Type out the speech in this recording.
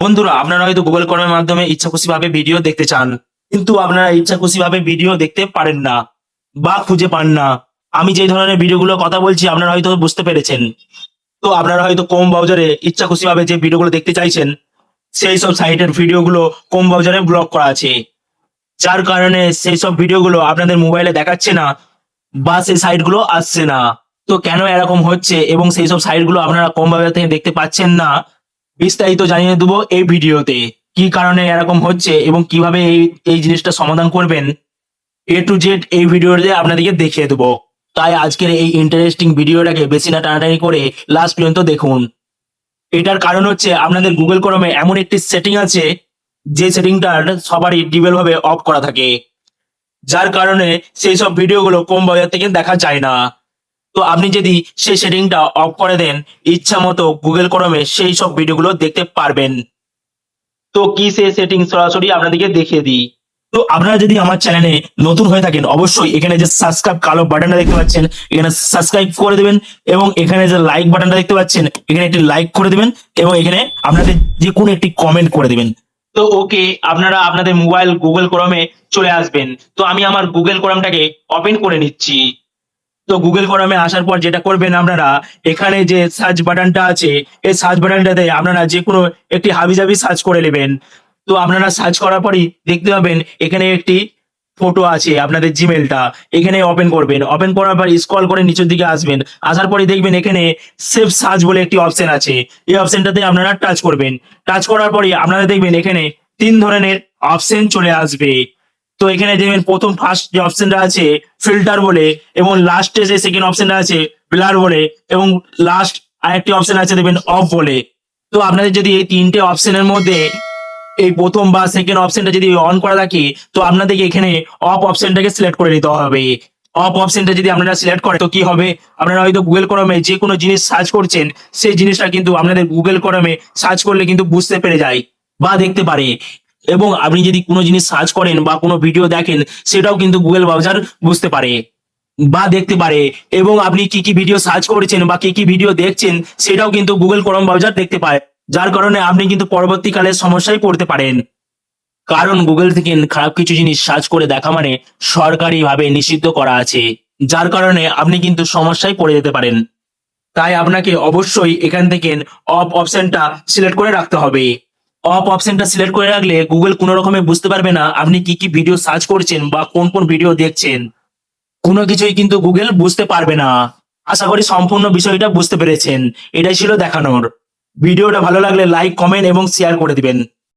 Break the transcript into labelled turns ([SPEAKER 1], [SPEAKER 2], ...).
[SPEAKER 1] বন্ধুরা, আপনারা হয়তো গুগল কর্মের মাধ্যমে ইচ্ছা খুশি ভাবে ভিডিও দেখতে চান, কিন্তু আপনারা ইচ্ছা খুশি ভাবে ভিডিও দেখতে পারেন না বা খুঁজে পান না। আমি যে ধরনের ভিডিওগুলো কথা বলছি, আপনারা হয়তো বুঝতে পেরেছেন। তো আপনারা হয়তো কম বাজারে ইচ্ছা খুশি ভাবে যে ভিডিওগুলো দেখতে চাইছেন, সেই সব সাইটের ভিডিওগুলো কম বাজারে ব্লক করা আছে। যার কারণে সেই সব ভিডিওগুলো আপনাদের মোবাইলে দেখাচ্ছে না বা সেই সাইটগুলো আসছে না। তো কেন এরকম হচ্ছে এবং সেই সব সাইটগুলো আপনারা কম বাজার থেকে দেখতে পাচ্ছেন না? বিস্তারিত জানিয়ে দেবো এই ভিডিওতে। কি কারণে এরকম হচ্ছে এবং কীভাবে এই এই জিনিসটা সমাধান করবেন। এ টু জেড এই ভিডিওতে আপনাদেরকে দেখিয়ে দেবো। তাই আজকের এই ইন্টারেস্টিং ভিডিওটাকে বেশি না টানাটানি করে লাস্ট পর্যন্ত দেখুন। এটার কারণ হচ্ছে আপনাদের গুগল ক্রমে এমন একটি সেটিং আছে, যে সেটিংটার সবারই ডিবেল ভাবে অফ করা থাকে। যার কারণে সেই সব ভিডিওগুলো কম বাজার থেকে দেখা যায় না। তো আপনি যদি সেই সেটিংটা অফ করে দেন, ইচ্ছা মতো গুগল ক্রমে সেই সব ভিডিওগুলো দেখতে পারবেন। তো কি সেই সেটিং সরাসরি আপনাদেরকে দেখিয়ে দিই। তো আপনারা যদি আমার চ্যানেলে নতুন হয়ে থাকেন, অবশ্যই এখানে যে সাবস্ক্রাইব কালো বাটনটা দেখতে পাচ্ছেন, এখানে সাবস্ক্রাইব করে দেবেন এবং এখানে যে লাইক বাটনটা দেখতে পাচ্ছেন, এখানে একটি লাইক করে দেবেন এবং এখানে আপনাদের যে কোনো একটি কমেন্ট করে দেবেন। তো ওকে আপনারা আপনাদের মোবাইল গুগল ক্রমে চলে আসবেন। তো আমি আমার গুগল ক্রমটাকে ওপেন করে নিচ্ছি। তো গুগল ক্রমে আসার পর যেটা করবেন আপনারা, এখানে যে সার্চ বাটনটা আছে, এই সার্চ বাটনটাতে আপনারা যে কোনো একটি হাবিজাবি সার্চ করে নেবেন। তো আপনারা সার্চ করার পরই দেখতে পাবেন, এখানে একটি ফটো আছে আপনাদের জিমেলটা এখানে ওপেন করবেন। ওপেন করার পর স্ক্রল করে নিচের দিকে আসবেন। আসার পরে দেখবেন এখানে সেভ সার্চ বলে একটি অপশন আছে। এই অপশনটাতে আপনারা টাচ করবেন। টাচ করার পরে আপনারা দেখবেন এখানে তিন ধরনের অপশন চলে আসবে। তো এখানে দেখবেন প্রথম ফার্স্ট যে অপশনটা আছে ফিল্টার বলে, এবং লাস্টে যে সেকেন্ড অপশনটা আছে ব্লার বলে, এবং লাস্ট আরেকটি অপশন আছে, দেখবেন অফ বলে। তো আপনাদের যদি এই তিনটে অপশনের মধ্যে এই প্রথম বা সেকেন্ড অপশনটা যদি অন করা থাকে, তো আপনাদেরকে এখানে অফ অপশনটাকে সিলেক্ট করে নিতে হবে। অফ অপশনটা যদি আপনারা সিলেক্ট করেন, তো কি হবে? আপনারা হয়তো গুগল ক্রমে যে কোনো জিনিস সার্চ করছেন, সেই জিনিসটা কিন্তু আপনাদের গুগল ক্রমে সার্চ করলে কিন্তু বুঝতে পেরে যায়, বা দেখতে পারে। এবং আপনি যদি কোনো জিনিস সার্চ করেন বা কোনো ভিডিও দেখেন, সেটাও কিন্তু গুগল ব্রাউজার বুঝতে পারে বা দেখতে পারে। এবং আপনি কি কি ভিডিও সার্চ করেছেন বা কি কি ভিডিও দেখছেন, সেটাও কিন্তু গুগল ক্রোম ব্রাউজার দেখতে পায়। যার কারণে আপনি কিন্তু পরবর্তীকালে সমস্যায় পড়তে পারেন। কারণ গুগল থেকে খারাপ কিছু জিনিস সার্চ করে দেখা মানে সরকারিভাবে নিষিদ্ধ করা আছে। যার কারণে আপনি কিন্তু সমস্যায় পড়ে যেতে পারেন। তাই আপনাকে অবশ্যই এখান থেকে অফ অপশনটা সিলেক্ট করে রাখতে হবে। অফ অপশনটা সিলেক্ট করে রাখলে গুগল কোনো রকমে বুঝতে পারবে না আপনি কি কি ভিডিও সার্চ করছেন বা কোন কোন ভিডিও দেখছেন। কোনো কিছুই কিন্তু গুগল বুঝতে পারবে না। আশা করি সম্পূর্ণ বিষয়টা বুঝতে পেরেছেন। এটাই ছিল দেখানোর। ভিডিওটা ভালো লাগলে লাইক কমেন্ট এবং শেয়ার করে দিবেন।